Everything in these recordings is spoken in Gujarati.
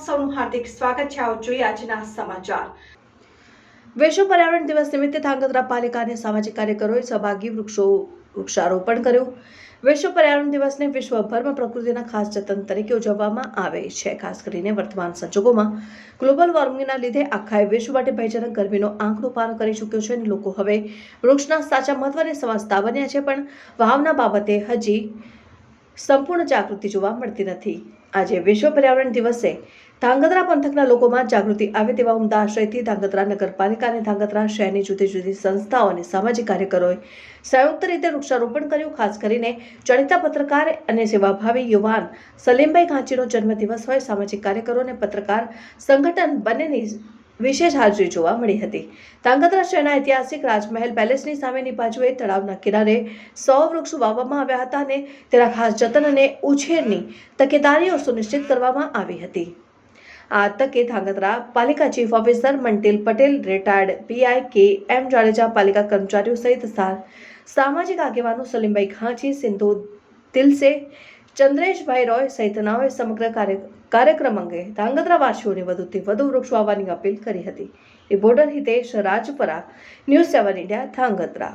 સૌનું હાર્દિક સ્વાગત છે. આવો જોઈએ આજના સમાચાર. વિશ્વ પર્યાવરણ દિવસ નિમિત્તે ધાંગધ્રા પાલિકાને સામાજિક કાર્યકરોએ સહભાગી વૃક્ષો, વૃક્ષારોપણ કર્યું. વિશ્વ પર્યાવરણ દિવસને વિશ્વભરમાં પ્રકૃતિના ખાસ જતન તરીકે ઉજવવામાં આવે છે. ખાસ કરીને વર્તમાન સંજોગોમાં ગ્લોબલ વોર્મિંગના લીધે આખા વિશ્વ માટે ભયજનક ગરમીનો આંકડો પાર કરી ચૂક્યો છે અને લોકો હવે વૃક્ષના સાચા મહત્વને સમજતા બન્યા છે, પણ વાવના બાબતે હજી સંપૂર્ણ જાગૃતિ જોવા મળતી નથી. આજે વિશ્વ પર્યાવરણ દિવસે ધાંગધ્રા પંથકના લોકોમાં જાગૃતિ આવે તેવા ઉમદા આશયથી ધાંગધ્રા નગરપાલિકા અને ધાંગધ્રા શહેરની જુદી જુદી સંસ્થાઓ અને સામાજિક કાર્યકરોએ સંયુક્ત રીતે વૃક્ષારોપણ કર્યું, ખાસ કરીને જાણીતા પત્રકાર અને સેવાભાવી યુવાન સલીમભાઈ ઘાંચીનો જન્મદિવસ હોય. સામાજિક કાર્યકરો અને પત્રકાર સંગઠન બંનેની વિશેષ હાજરી જોવા મળી હતી. ધ્રાંગધ્રા શહેરના ઐતિહાસિક રાજમહેલ પેલેસની સામેની બાજુએ તળાવના કિનારે સો વૃક્ષો વાવવામાં આવ્યા હતા અને તેના ખાસ જતન અને ઉછેરની તકેદારીઓ સુનિશ્ચિત કરવામાં આવી હતી. આ તકે ધાંગધ્રા પાલિકા chief officer મંટિલ Patel, retired PI K M Jadeja પાલિકા કર્મચારીઓ સહિત સાર સામાજિક આગેવાનો સલીમભાઈ ખાંચી સિંધુ દિલસે, ચંદ્રેશભાઈ રોય સહિતનાઓએ સમગ્ર કાર્ય કાર્યક્રમ અંગે ધાંગધ્રા વાસીઓને વધુથી વધુ વૃક્ષો આવવાની અપીલ કરી હતી. Reporter Hitesh Rajpara news seven India Dhrangadhra.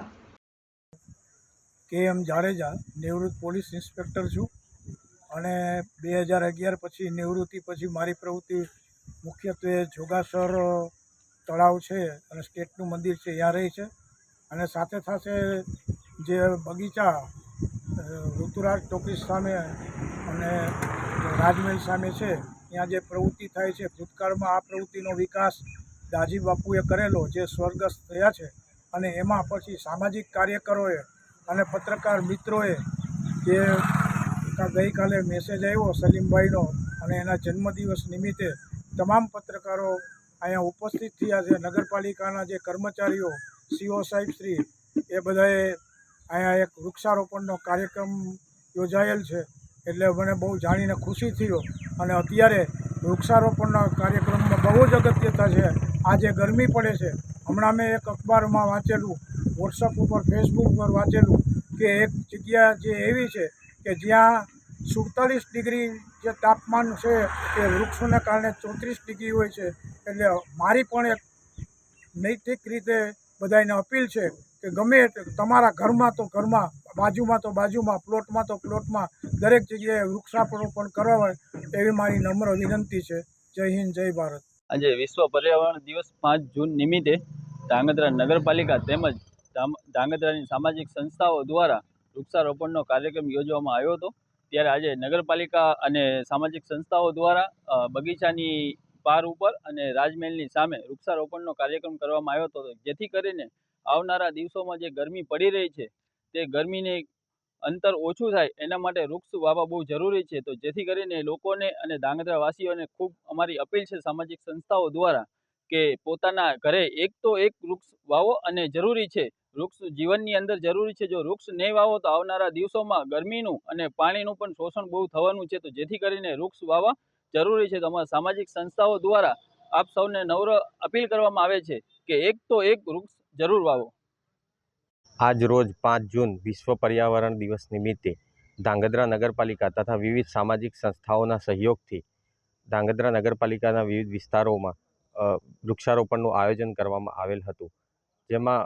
K M Jadeja, નિવૃત્ત પોલીસ ઇન્સ્પેક્ટર છું અને બે હજાર અગિયાર પછી નિવૃત્તિ પછી મારી પ્રવૃત્તિ મુખ્યત્વે જોગાસર તળાવ છે અને સ્ટેટનું મંદિર છે ત્યાં રહી છે. અને સાથે સાથે જે બગીચા ઋતુરાજ ટોકીસ સામે અને રાજમહેલ સામે છે. ત્યાં જે પ્રવૃત્તિ થાય છે, ભૂતકાળમાં આ પ્રવૃત્તિનો વિકાસ દાજી બાપુએ કરેલો, જે સ્વર્ગસ્થ થયા છે. અને એમાં પછી સામાજિક કાર્યકરોએ અને પત્રકાર મિત્રોએ જે ગઈકાલે મેસેજ આવ્યો સલીમભાઈનો અને એના જન્મદિવસ નિમિત્તે તમામ પત્રકારો અહીંયા ઉપસ્થિત થયા છે. નગરપાલિકાના જે કર્મચારીઓ, સીઓ સાહેબ શ્રી, એ બધાએ અહીંયા એક વૃક્ષારોપણનો કાર્યક્રમ યોજાયેલ છે. એટલે મને બહુ જાણીને ખુશી થયો. અને અત્યારે વૃક્ષારોપણના કાર્યક્રમમાં બહુ જ અગત્યતા છે. આજે ગરમી પડે છે. હમણાં મેં એક અખબારમાં વાંચેલું વોટ્સઅપ ઉપર ફેસબુક ઉપર વાંચેલું કે એક જગ્યા જે એવી છે કે જ્યાં સુડતાલીસ ડિગ્રી જે તાપમાન છે એ વૃક્ષોને કારણે ચોત્રીસ ડિગ્રી હોય છે. એટલે મારી પણ એક નૈતિક રીતે બધાને અપીલ છે કે ગમે તમારા ઘરમાં તો ઘરમાં બાજુમાં તો બાજુમાં, પ્લોટમાં તો પ્લોટમાં, દરેક જગ્યાએ વૃક્ષારોપણ કરવા એવી મારી નમ્ર વિનંતી છે. જય હિન્દ, જય ભારત. આજે વિશ્વ પર્યાવરણ દિવસ પાંચ જૂન નિમિત્તે ધાંગધ્રા નગરપાલિકા તેમજ ધાંગધ્રાની સામાજિક સંસ્થાઓ દ્વારા વૃક્ષારોપણનો કાર્યક્રમ યોજવામાં આવ્યો હતો. ત્યારે આજે નગરપાલિકા અને સામાજિક સંસ્થાઓ દ્વારા બગીચાની પાર ઉપર અને રાજમહેલની સામે વૃક્ષારોપણનો કાર્યક્રમ કરવામાં આવ્યો હતો. જેથી કરીને આવનારા દિવસોમાં જે ગરમી પડી રહી છે તે ગરમીને અંતર ઓછું થાય, એના માટે વૃક્ષ વાવવા બહુ જરૂરી છે. તો જેથી કરીને લોકોને અને વાસીઓને ખૂબ અમારી અપીલ છે સામાજિક સંસ્થાઓ દ્વારા કે પોતાના ઘરે એક તો એક વૃક્ષ વાવો અને જરૂરી છે, વૃક્ષ જીવનની અંદર જરૂરી છે. જો વૃક્ષ નહીં વાવો તો આવનારા દિવસોમાં ગરમીનું અને પાણીનું પણ શોષણ બહુ થવાનું છે. તો જેથી કરીને વૃક્ષ વાવવા જરૂરી છે. તો અમારા સામાજિક સંસ્થાઓ દ્વારા આપ સૌને નમ્ર અપીલ કરવામાં આવે છે કે એક તો એક વૃક્ષ જરૂર વાવો. આજ રોજ પાંચ જૂન વિશ્વ પર્યાવરણ દિવસ નિમિત્તે ધાંગધ્રા નગરપાલિકા તથા વિવિધ સામાજિક સંસ્થાઓના સહયોગથી ધાંગધ્રા નગરપાલિકાના વિવિધ વિસ્તારોમાં વૃક્ષારોપણનું આયોજન કરવામાં આવેલ હતું. જેમાં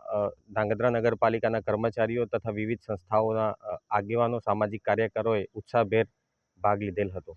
ધાંગધ્રા નગરપાલિકાના કર્મચારીઓ તથા વિવિધ સંસ્થાઓના આગેવાનો, સામાજિક કાર્યકરોએ ઉત્સાહભેર ભાગ લીધેલ હતો.